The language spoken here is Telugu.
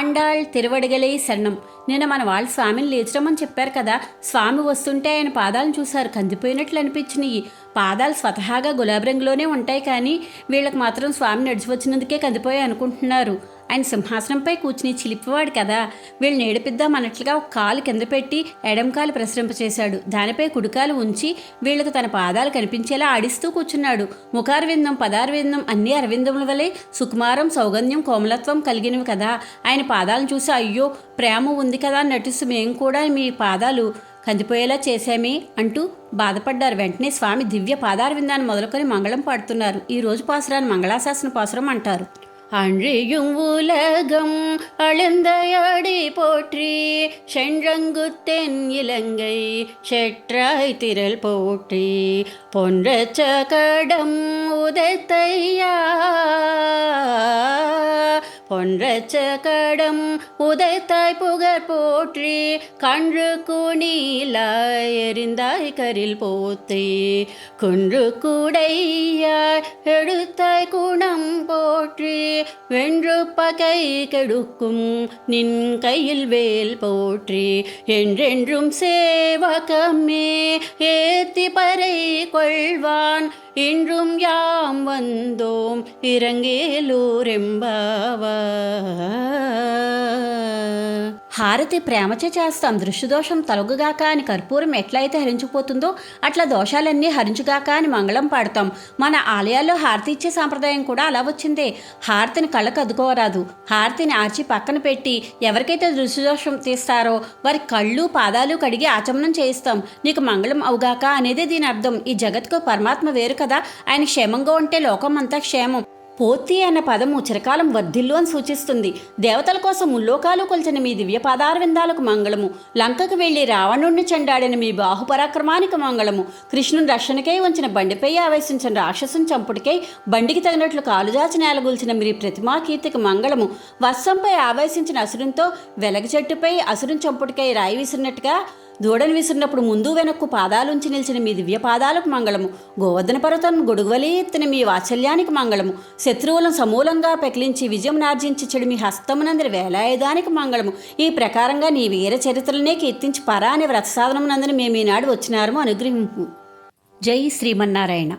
అండాళ్ తిరువడిగలే సన్నం. నిన్న మన వాళ్ళు స్వామిని లేచడమని చెప్పారు కదా. స్వామి వస్తుంటే ఆయన పాదాలను చూశారు. కందిపోయినట్లు అనిపించినాయి. పాదాలు స్వతహాగా గులాబీ రంగులోనే ఉంటాయి కానీ వీళ్ళకి మాత్రం స్వామి నడిచి వచ్చినందుకే కందిపోయాయి అనుకుంటున్నారు. ఆయన సింహాసనంపై కూర్చుని చిలిపివాడు కదా. వీళ్ళని ఏడిపిద్దాం అన్నట్లుగా ఒక కాలు కింద పెట్టి ఎడం కాలు ప్రసరింపచేశాడు దానిపై కుడికాలు ఉంచి వీళ్ళకు తన పాదాలు కనిపించేలా ఆడిస్తూ కూర్చున్నాడు. ముఖారవిందం పదారవిందం అన్ని అరవిందముల వలె సుకుమారం సౌగంధ్యం కోమలత్వం కలిగినవి కదా. ఆయన పాదాలను చూసి అయ్యో ప్రేమ ఉంది కదా అని నటిస్తూ మేము కూడా మీ పాదాలు కందిపోయేలా చేశామే అంటూ బాధపడ్డారు. వెంటనే స్వామి దివ్య పాదారవిందాన్ని మొదలుకొని మంగళం పాడుతున్నారు. ఈ రోజు పాసురాన్ని మంగళాశాసన పాసురం అంటారు. அன்றியும் உலகம் அளந்தையாடி போற்றி சென்றங்கு தென் இலங்கை செற்றாய் திரள் போற்றி. பொன்றச்ச கடம் உதைத்தையா? பொன்றச்ச கடம் உதைத்தாய் புகர் போற்றி கன்று குணிலாய் எரிந்தாய் கரில் போத்தி குன்று கூடையாய் எடுத்தாய் குணம் போற்றி வென்று பகை கெடுக்கும் நின் கையில் வேல் போற்றி. என்றென்றும் சேவகமே ஏத்தி பறை கொள்வான். இன்றும் யாம் வந்தோம் இறங்கேலூர் இறங்கேலூரெம்பாவா హారతి ప్రేమచే చేస్తాం దృష్టిదోషం తొలగుగాక అని కర్పూరం ఎట్లయితే హరించిపోతుందో అట్లా దోషాలన్నీ హరించుగాక అని మంగళం పాడతాం. మన ఆలయాల్లో హారతి ఇచ్చే సాంప్రదాయం కూడా అలా వచ్చిందే. హారతిని కళ్ళకు అద్దుకోరాదు. హారతిని ఆర్చి పక్కన పెట్టి ఎవరికైతే దృష్టిదోషం తీస్తారో వారి కళ్ళు పాదాలు కడిగి ఆచమనం చేయిస్తాం. నీకు మంగళం అవుగాక అనేదే దీని అర్థం. ఈ జగత్కు పరమాత్మ వేరు కదా. ఆయన క్షేమంగా ఉంటే లోకం అంతా క్షేమం. పోతి అన్న పదము చిరకాలం వర్ధిల్లు అని సూచిస్తుంది. దేవతల కోసం ముల్లోకాలు కొలిచిన మీ దివ్య పాదారవిందాలకు మంగళము. లంకకు వెళ్ళి రావణుణ్ణి చెండాడిన మీ బాహుపరాక్రమానికి మంగళము. కృష్ణుని రక్షణకై ఉంచిన బండిపై ఆవేశించిన రాక్షసుని చంపుడికై బండికి తగినట్లు కాలుజాచి నేలగొల్చిన మీ ప్రతిమా కీర్తికి మంగళము. వర్షంపై ఆవేశించిన అసురునితో వెలగ చెట్టుపై అసురుని చంపుడికై రాయి విసిరినట్టుగా దూడను విసిరినప్పుడు ముందు వెనక్కు పాదాలుంచి నిలిచిన మీ దివ్య పాదాలకు మంగళము. గోవర్ధన పర్వతం గొడుగువలి ఎత్తిన మీ వాత్సల్యానికి మంగళము. శత్రువులను సమూలంగా పెకిలించి విజయం నార్జించి చెడు మీ హస్తమునందరి వేలాయుధానికి మంగళము. ఈ ప్రకారంగా నీ వీర చరిత్రలనే కీర్తించి పరా అనే వ్రత సాధనమునందని మేము ఈనాడు వచ్చినారము అనుగ్రహింపు. జై శ్రీమన్నారాయణ.